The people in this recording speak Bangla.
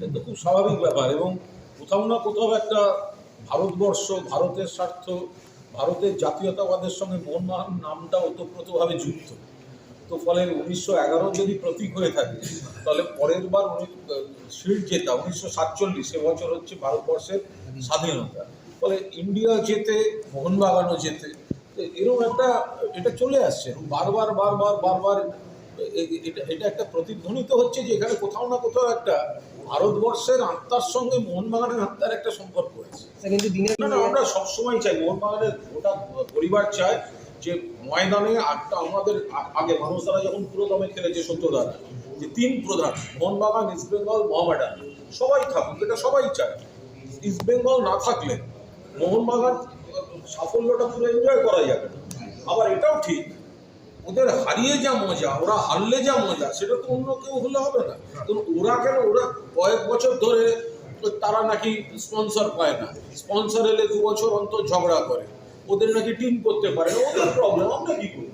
কিন্তু খুব স্বাভাবিক ব্যাপার এবং কোথাও না কোথাও একটা ভারতবর্ষ, ভারতের স্বার্থ, ভারতের জাতীয়তাবাদের সঙ্গে মোহনবাগান নামটা ওতপ্রোতভাবে যুক্ত। তো ফলে উনিশশো এগারো যদি প্রতীক হয়ে থাকে, তাহলে পরের বার শিল্ড জেতা, উনিশশো সাতচল্লিশ সে বছর হচ্ছে ভারতবর্ষের স্বাধীনতা। ফলে ইন্ডিয়া যেতে মোহনবাগানও যেতে তো এরকম একটা, এটা চলে আসছে। বারবার বারবার বারবার এটা এটা একটা প্রতিধ্বনিত হচ্ছে যে এখানে কোথাও না কোথাও একটা ভারতবর্ষের আত্মার সঙ্গে মোহনবাগানের আত্মার একটা সম্পর্ক আছে কিন্তু দিনের না আমরা সবসময় চাই মোহনবাগানের গোটা পরিবার চায় যে ময়দানে আটটা আমাদের আগে মানুষরা যখন পুরোদমে খেলেছে সত্যদারা যে তিন প্রধান মোহনবাগান ইস্টবেঙ্গল মোহামেডান সবাই থাকুক এটা সবাই চায়। ইস্টবেঙ্গল না থাকলে মোহনবাগান সাফল্যটা পুরো এনজয় করা যাবে না। আবার এটাও ঠিক ওদের হারিয়ে যা মজা, ওরা হারলে যা মজা, সেটা তো অন্য কেউ হলে হবে না। তো ওরা কেন, ওরা কয়েক বছর ধরে তারা নাকি স্পন্সর পায় না। স্পন্সর এলে দু বছর অন্তর ঝগড়া করে। ওদের নাকি টিম করতে পারে ওদের প্রবলেম আমরা কি করি